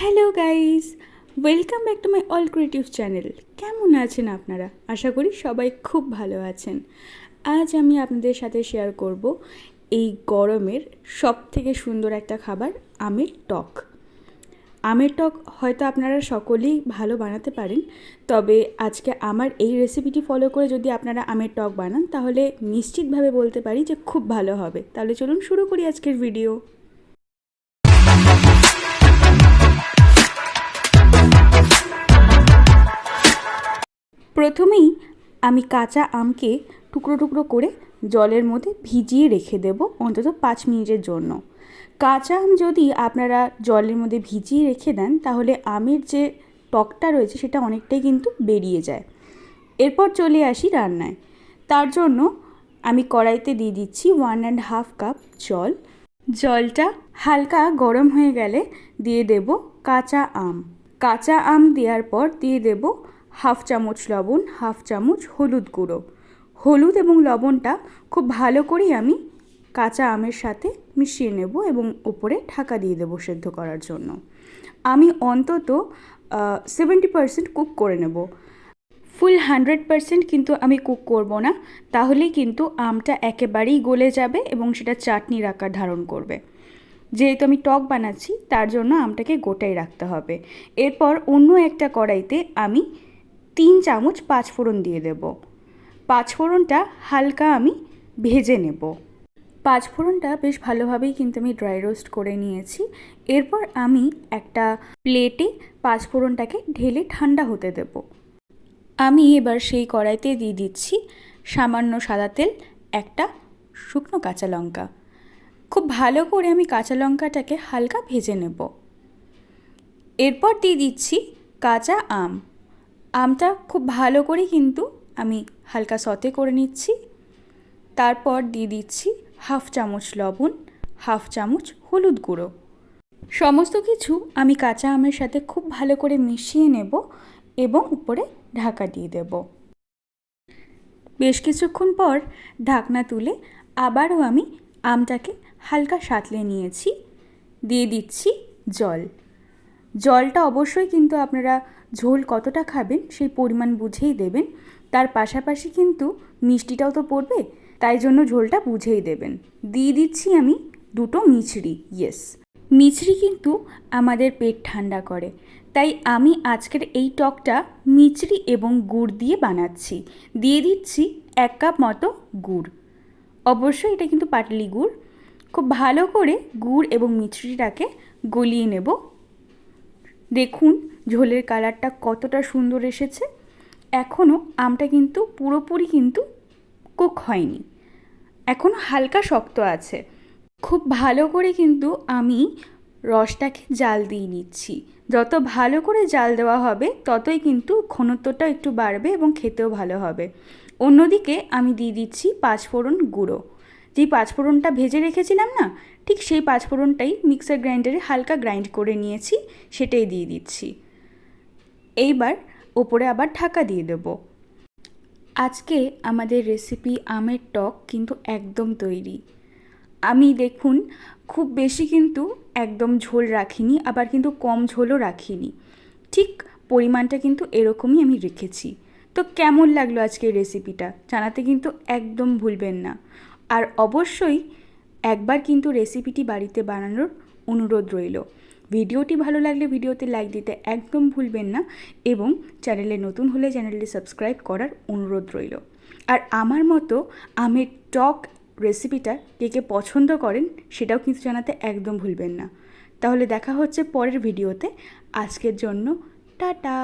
Hello guys, welcome back to my all creative channel. কেমন আছেন আপনারা? আশা করি সবাই খুব ভালো আছেন। আজ আমি আপনাদের সাথে শেয়ার করব এই গরমের সব থেকে সুন্দর একটা খাবার, আমের টক। আমের টক হয়তো আপনারা সকলেই ভালো বানাতে পারেন, তবে আজকে আমার এই রেসিপিটি ফলো করে যদি আপনারা আমের টক বানান, তাহলে নিশ্চিতভাবে বলতে পারি যে খুব ভালো হবে। তাহলে চলুন শুরু করি আজকের ভিডিও প্রথমেই আমি কাঁচা আমকে টুকরো টুকরো করে জলের মধ্যে ভিজিয়ে রেখে দেব অন্তত পাঁচ মিনিটের জন্য। কাঁচা আম যদি আপনারা জলের মধ্যে ভিজিয়ে রেখে দেন, তাহলে আমের যে টকটা রয়েছে সেটা অনেকটাই কিন্তু বেরিয়ে যায়। এরপর চলে আসি রান্নায়। তার জন্য আমি কড়াইতে দিয়ে দিচ্ছি ওয়ান অ্যান্ড হাফ কাপ জল। জলটা হালকা গরম হয়ে গেলে দিয়ে দেব কাঁচা আম। কাঁচা আম দেওয়ার পর দিয়ে দেব হাফ চামচ লবণ, হাফ চামচ হলুদ গুঁড়ো। হলুদ এবং লবণটা খুব ভালো করেই আমি কাঁচা আমের সাথে মিশিয়ে নেব এবং ওপরে ঢাকা দিয়ে দেবো সেদ্ধ করার জন্য। আমি অন্তত সেভেন্টি পারসেন্ট কুক করে নেব। ফুল হান্ড্রেড পারসেন্ট কিন্তু আমি কুক করব না, তাহলেই কিন্তু আমটা একেবারেই গলে যাবে এবং সেটা চাটনির আকার ধারণ করবে। যেহেতু আমি টক বানাচ্ছি, তার জন্য আমটাকে গোটাই রাখতে হবে। এরপর অন্য একটা কড়াইতে আমি তিন চামচ পাঁচফোড়ন দিয়ে দেব। পাঁচফোড়নটা হালকা আমি ভেজে নেব। পাঁচফোড়নটা বেশ ভালোভাবেই কিন্তু আমি ড্রাই রোস্ট করে নিয়েছি। এরপর আমি একটা প্লেটে পাঁচফোড়নটাকে ঢেলে ঠান্ডা হতে দেব। আমি এবার সেই কড়াইতে দিয়ে দিচ্ছি সামান্য সাদা তেল, একটা শুকনো কাঁচা লঙ্কা। খুব ভালো করে আমি কাঁচা লঙ্কাটাকে হালকা ভেজে নেব। এরপর দিয়ে দিচ্ছি কাঁচা আম। আমটা খুব ভালো করে কিন্তু আমি হালকা সতে করে নিচ্ছি। তারপর দিয়ে দিচ্ছি হাফ চামচ লবণ, হাফ চামচ হলুদ গুঁড়ো। সমস্ত কিছু আমি কাঁচা আমের সাথে খুব ভালো করে মিশিয়ে নেব এবং উপরে ঢাকা দিয়ে দেব। বেশ কিছুক্ষণ পর ঢাকনা তুলে আবারও আমি আমটাকে হালকা সাঁতলে নিয়েছি। দিয়ে দিচ্ছি জল। জলটা অবশ্যই কিন্তু আপনারা ঝোল কতটা খাবেন সেই পরিমাণ বুঝেই দেবেন। তার পাশাপাশি কিন্তু মিষ্টিটাও তো পড়বে, তাই জন্য ঝোলটা বুঝেই দেবেন। দিয়ে দিচ্ছি আমি দুটো মিছরি ইয়েস মিছরি কিন্তু আমাদের পেট ঠান্ডা করে, তাই আমি আজকের এই টকটা মিচড়ি এবং গুড় দিয়ে বানাচ্ছি। দিয়ে দিচ্ছি এক কাপ মতো গুড়। অবশ্যই এটা কিন্তু পাটলি গুড়। খুব ভালো করে গুড় এবং মিছরিটাকে গলিয়ে নেব। দেখুন ঝোলের কালারটা কতটা সুন্দর এসেছে। এখনও আমটা কিন্তু পুরোপুরি কিন্তু কুক হয়নি। এখনও হালকা শক্ত আছে। খুব ভালো করে কিন্তু আমি রসটাকে জাল দিয়ে নিচ্ছি। যত ভালো করে জাল দেওয়া হবে, ততই কিন্তু ঘনত্বটা একটু বাড়বে এবং খেতেও ভালো হবে। অন্যদিকে আমি দিয়ে দিচ্ছি পাঁচফোড়ন গুঁড়ো। যেই পাঁচফোড়নটা ভেজে রেখেছিলাম না, ঠিক সেই পাঁচফোড়নটাই মিক্সার গ্রাইন্ডারে হালকা গ্রাইন্ড করে নিয়েছি, সেটাই দিয়ে দিচ্ছি। এইবার ওপরে আবার ঢাকা দিয়ে দেবো। আজকে আমাদের রেসিপি আমের টক কিন্তু একদম তৈরি। আমি দেখুন, খুব বেশি কিন্তু একদম ঝোল রাখিনি, আবার কিন্তু কম ঝোলও রাখিনি। ঠিক পরিমাণটা কিন্তু এরকমই আমি রেখেছি। তো কেমন লাগল আজকের রেসিপিটা, জানাতে কিন্তু একদম ভুলবেন না। আর অবশ্যই একবার কিন্তু রেসিপিটি বাড়িতে বানানোর অনুরোধ রইল। ভিডিওটি ভালো লাগলে ভিডিওতে লাইক দিতে একদম ভুলবেন না এবং চ্যানেলে নতুন হলে চ্যানেলটি সাবস্ক্রাইব করার অনুরোধ রইল। আর আমার মতো আমের টক রেসিপিটা কে কে পছন্দ করেন সেটাও কিন্তু জানাতে একদম ভুলবেন না। তাহলে দেখা হচ্ছে পরের ভিডিওতে। আজকের জন্য টাটা!